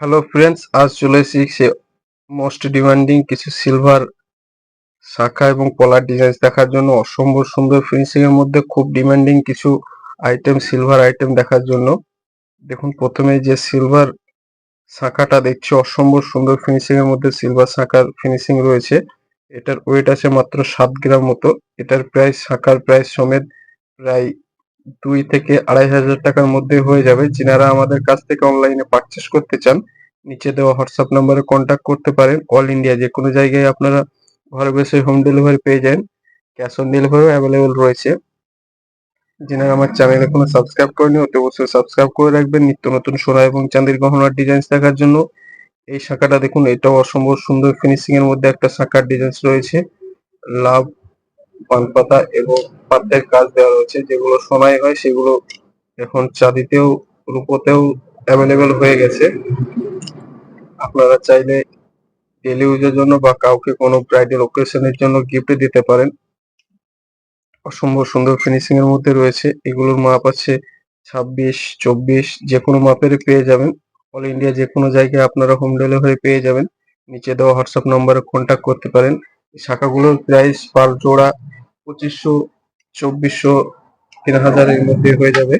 Hello friends আজ চলে এসেছি সে মোস্ট ডিমান্ডিং কিছু সিলভার শাখা এবং পলার ডিজাইন দেখার জন্য। অসম্ভব সুন্দর ফিনিশিং এর মধ্যে খুব ডিমান্ডিং কিছু আইটেম সিলভার আইটেম দেখার জন্য। দেখুন, প্রথমে যে সিলভার শাখাটা দেখছি, অসম্ভব সুন্দর ফিনিশিং এর মধ্যে সিলভার শাখার ফিনিশিং রয়েছে। এটার ওয়েট আছে মাত্র সাত গ্রাম মতো। এটার প্রাইস শাখার প্রাইস সমেত প্রায় দুই থেকে আড়াই হাজার টাকার মধ্যে হয়ে যাবে। যিনারা আমাদের কাছ থেকে অনলাইনে পারচেস করতে চান, নিচে দেওয়া হোয়াটসঅ্যাপ নাম্বারে কন্ট্যাক্ট করতে পারেন। অল ইন্ডিয়া যে কোনো জায়গায় আপনারা ঘরে বসে হোম ডেলিভারি পেয়ে যান। ক্যাশ অন ডেলিভারিও অ্যাভেলেবেল রয়েছে। যিনারা আমার চ্যানেল এখনও সাবস্ক্রাইব করেনি অতি অবশ্যই সাবস্ক্রাইব করে রাখবেন। নিত্য নতুন সোনা এবং চাঁদির গহনার ডিজাইন দেখার জন্য। এই শাখাটা দেখুন, এটাও অসম্ভব সুন্দর ফিনিশিং এর মধ্যে একটা শাখার ডিজাইন রয়েছে। লাভ পানপাতা এবং পাতের কাজ দেওয়া রয়েছে, যেগুলো সোনাই হয়, সেগুলো এখন চাঁদিতেও, রূপোতেও অ্যাভেলেবেল হয়ে গেছে। আপনারা চাইলে ডেলি ইউজের জন্য বা কাউকে কোনো ব্রাইডাল ওকেশনের জন্য গিফট দিতে পারেন। অসম্ভব সুন্দর ফিনিশিং এর মধ্যে রয়েছে। এগুলোর মাপ আছে ছাব্বিশ, চব্বিশ, যে কোনো মাপের পেয়ে যাবেন। অল ইন্ডিয়া যে কোনো জায়গায় আপনারা হোম ডেলিভারি পেয়ে যাবেন। নিচে দেওয়া হোয়াটসঅ্যাপ নম্বরে কন্ট্যাক্ট করতে পারেন। শাখাগুলোর প্রাইস পার জোড়া পঁচিশশো, চব্বিশশো, তিন হাজারের মধ্যে হয়ে যাবে।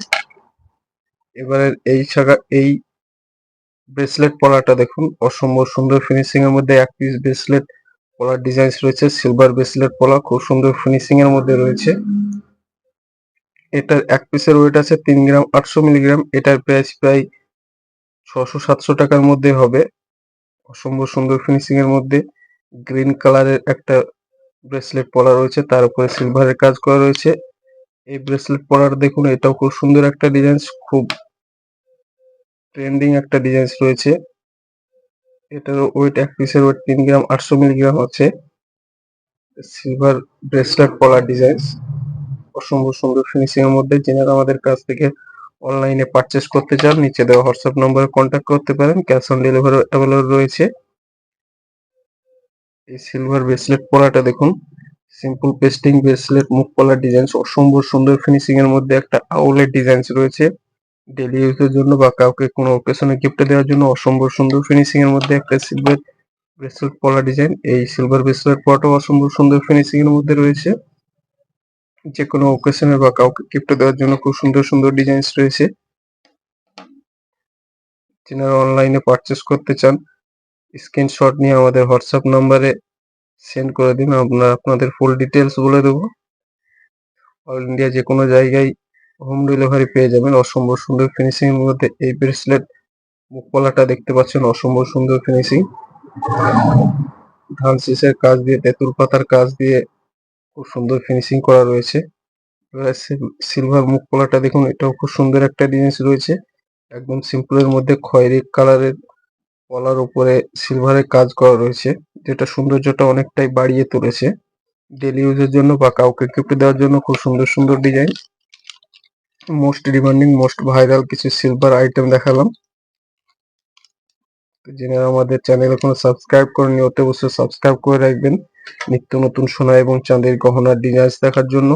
এবারে এই শাখা, এই ব্রেসলেট পলাটা দেখুন, অসম্ভব সুন্দর ফিনিশিং এর মধ্যে এক পিস ব্রেসলেট পলার ডিজাইন রয়েছে সিলভার ব্রেসলেট পলা, খুব সুন্দর ফিনিশিং এর মধ্যে রয়েছে। এটার এক পিসের ওয়েট আছে তিন গ্রাম, আটশো মিলিগ্রাম এটার প্রাইস প্রায় ছশো সাতশো টাকার মধ্যে হবে। অসম্ভব সুন্দর ফিনিশিং এর মধ্যে। গ্রিন কালারের একটা ব্রেসলেট পলা রয়েছে, তার উপরে সিলভারের কাজ করা রয়েছে। এই ব্রেসলেট পলার দেখুন, এটাও খুব সুন্দর একটা ডিজাইন, খুব ট্রেন্ডিং একটা ডিজাইন রয়েছে। এটার ওয়েট, এক পিসের ওয়েট তিন গ্রাম, আটশো মিলিগ্রাম আছে। সিলভার ব্রেসলেট পলার ডিজাইন, অসম্ভব সুন্দর ফিনিশিং এর মধ্যে। যেনারা আমাদের কাছ থেকে অনলাইনে পারচেস করতে চান, নিচে দেওয়া হোয়াটসঅ্যাপ নম্বরে কন্ট্যাক্ট করতে পারেন। ক্যাশ অন ডেলিভারি অ্যাভেলেবল রয়েছে। এই সিলভার ব্রেসলেট পলাটা দেখুন। সিম্পল পেস্টিং ব্রেসলেট মুখ পলার ডিজাইন অসম্ভব সুন্দর ফিনিশিং এর মধ্যে একটা আউলের ডিজাইন রয়েছে। ডেলি ইউজের জন্য বা কাউকে কোনো অকেশনে গিফট দেওয়ার জন্য অসম্ভব সুন্দর ফিনিশিং এর মধ্যে একটা সিলভার ব্রেসলেট পলা ডিজাইন এই সিলভার ব্রেসলেট পলাটাও অসম্ভব সুন্দর ফিনিশিং এর মধ্যে রয়েছে। যে কোনো অকেশনে বা কাউকে গিফট দেওয়ার জন্য খুব সুন্দর সুন্দর ডিজাইন রয়েছে। যারা অনলাইনে পারচেস করতে চান স্ক্রিনশট নিয়ে আমাদের হোয়াটসঅ্যাপ নাম্বারে সেন্ড করে দিন। আমরা আপনাদের ফুল ডিটেলস বলে দেবো। অল ইন্ডিয়া যে কোনো জায়গায় হোম ডেলিভারি পেয়ে যাবেন। অসম্ভব সুন্দর ফিনিশিং মধ্যে এই ব্রেসলেট মুখপলাটা দেখতে পাচ্ছেন, অসম্ভব সুন্দর ফিনিশিং ধান শীষের কাজ দিয়ে, তেঁতুল পাতার কাজ দিয়ে খুব সুন্দর ফিনিশিং করা রয়েছে। সিলভার মুখপলাটা দেখুন, এটাও খুব সুন্দর একটা জিনিস রয়েছে। একদম সিম্পলের মধ্যে খয়েরি কালারের পলার উপরে সিলভারের কাজ করা রয়েছে, যেটা সৌন্দর্যটা অনেকটাই বাড়িয়ে তুলেছে। ডেলি ইউজের জন্য বা কাউকে গিফট দেওয়ার জন্য খুব সুন্দর সুন্দর design most demanding most viral কিছু সিলভার আইটেম দেখালাম। যারা আমাদের চ্যানেল এখনও সাবস্ক্রাইব করেনি অতি অবশ্যই সাবস্ক্রাইব করে রাখবেন। নিত্য নতুন সোনা এবং চাঁদের গহনার ডিজাইন দেখার জন্য।